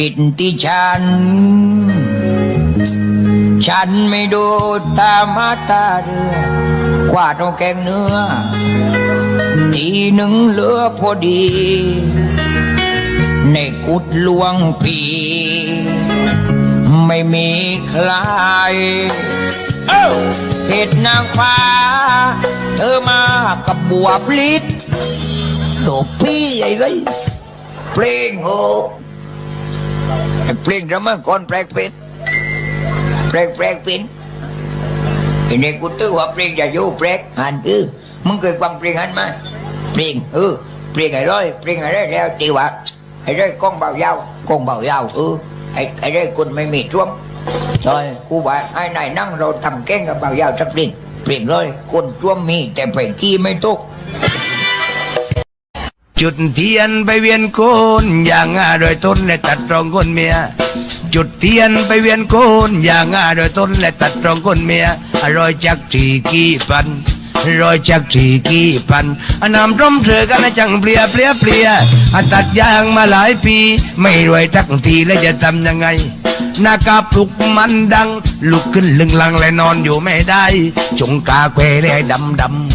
ปิดที่ฉัน ฉันไม่ดูตามาตาเรือกวาดเอาแกงเนื้อ ทีหนึ่งเหลือพอดี ในกุดหลวงปี ไม่มีใครเอ้าเห็ดนางฟ้า เธอมากับบัวพลิษโดพี่ใหญ่เลยเพลงโอ้ ไอ้เพลงระมังก่อนแปลกเป็ดแปลกแปลกเป็นอ้เนี่ยกูตื้อว่าเพลงอย่าอยู่แปลกหันเออมึงเคยฟังเพลงหันไหมเพลงเออเพลงไอ้ร้อยเพลงไอ้ร้อยแล้วตีว่าไอ้ร้อยก้องเบายาวก้องเบายาวเออไอ้ไอ้ร้อยคนไม่มีช่วงใช่กูว่าไอ้นายนั่งเราทำแกงกับเบายาวสักนิดเปลี่ยนเลยคนจ้วมมีแต่ไปกี้ไม่ตก จุดเทียนไปเวียนโคนอย่างง่าโดยต้นและตัดรองคนเมีย จุดเทียนไปเวียนโคนอย่างง่าโดยต้นและตัดรองคนเมียอร่อยจากทีกี่ปันรอยจากทีกี่ปันอนนำร่มเธอกันนะจังเปลียเปลียเปลียอันตัดยางมาหลายปี ไม่รวยทักทีแล้วจะทำยังไงหน้ากาปลุกมันดัง ลุกขึ้นลึงลังและนอนอยู่ไม่ได้ จงกาแควเลยดำดำ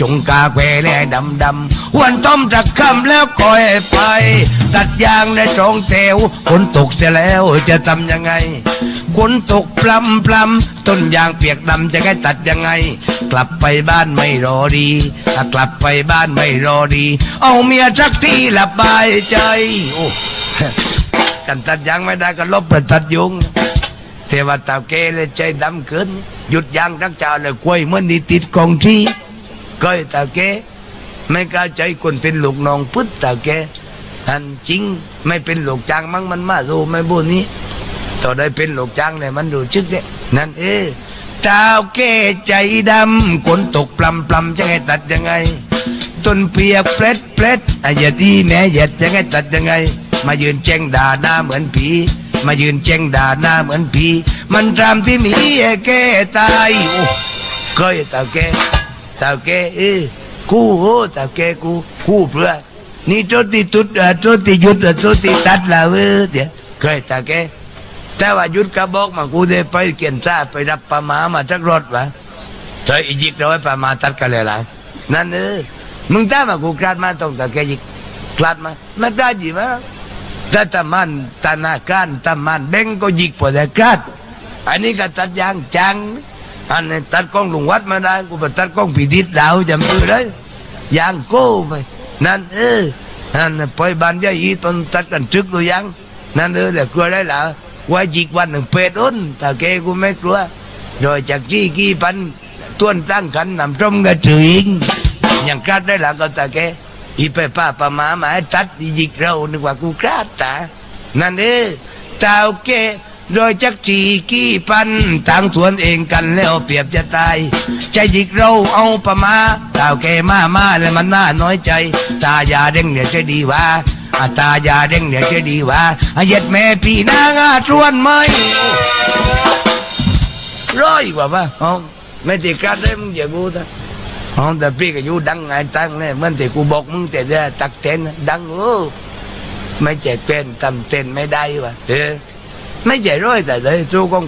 จงกาแควเลยดำดำวันต้มจักคำแล้วคอยไป ตัดยางในตรงเตวฝนตกเสียแล้วจะทำยังไงฝนตกพลำพลำต้นยางเปียกดำจะให้ตัดยังไง กลับไปบ้านไม่รอดีถ้ากลับไปบ้านไม่รอดี เอาเมียสักที่ละบายใจโอ้กันตัดยางไม่ได้ก็ลบไปตัดยุงเทวตาเกเลยใจดำขึ้น หยุดยางทั้งเจ้าเลยกล้วยเมื่อนี่ติดกองที่ ก้อยตาเกไม่กล้าใจคนเป็นลูกน้องพึ่ตาแกอันจริงไม่เป็นลูกจ้างมั้งมันมาดูไม่บุนี้ต่อได้เป็นลูกจ้างเนี่ยมันดูชึกเนี่ยนั่นเออเจ้าแก่ใจดำคนตกปลำปลำจะให้ตัดยังไงต้นเปียกเปล็ดเปล็ดอย่าดีแม่หย็ดจะให้ตัดยังไง มายืนแจ้งด่าหน้าเหมือนผีมายืนแจ้งด่าหน้าเหมือนผีมันตามที่มีแก่ตายโอ้ก้อยตาแก ตาแกเออกูโอ้ตาแกกูกูเพื่อนี่โจติตุดเอ่อโจติหยุดเอ่อโจติตัดละเว้ยเดี๋ยวก้อยตาแกแต่ว่าหยุดกระบอกมากูได้ไปเกียนซาไปรับปลาหมามาจักรถวะเธออีจิกเราไว้ปลาหมาตัดกันเลยล่ะนั่นเออมึงตามมากูกลาดมาตรงตะแกยิกกลาดมาไม่กลาดจีมาแต่ตะมันตานาการตะมันเบ่งก็ยิกพอแต่กลาดอันนี้ก็ตัดยางจัง อันนี้ตัดกล้องลุงวัดมาได้กูไปตัดกล้องผีดิษดาวจำมือเลยยางโก้ไปนั่นเออนั่นน่ะปล่อยบานยาอีตอนตัดกันจึกตัวยังนั่นเออแต่กลัวได้ละว่าจิกวันหนึ่งเป็ดอ้นแต่แกกูไม่กลัวโดยจากที่กี่พันต้วนตั้งขันนำจมกระถืออิงอย่างกราดได้หละก็ต่แกอีไปป้าปะหมาหมาให้ตัดอีจิกเรานึกว่ากูกราดตานั่นเออเจ้าแก โดยจักจีกี่พันต่างทวนเองกันแล้วเปรียบจะตายใจจิกเราเอาประมาเจ้าแกมามาแล้วมันน่าน้อยใจ ตายาเด้งเนี่ยจะดีว่าอาตายาเด้งเนี่ยจะดีว่าเย็ดแม่พี่นางอาชวนไหมร้อยกว่าป่ะอ๋อไม่ติดการได้มึงอย่ากูนะอ๋อแต่พี่ก็อยู่ดังไงตั้งเนี่ยเมื่อนที่กูบอกมึงแต่เดียตักเต้นดังโอ้ไม่ใจเป็นทำเต้นไม่ได้วะเออ ไม่ใจร้อยแต่เลยสู้กอง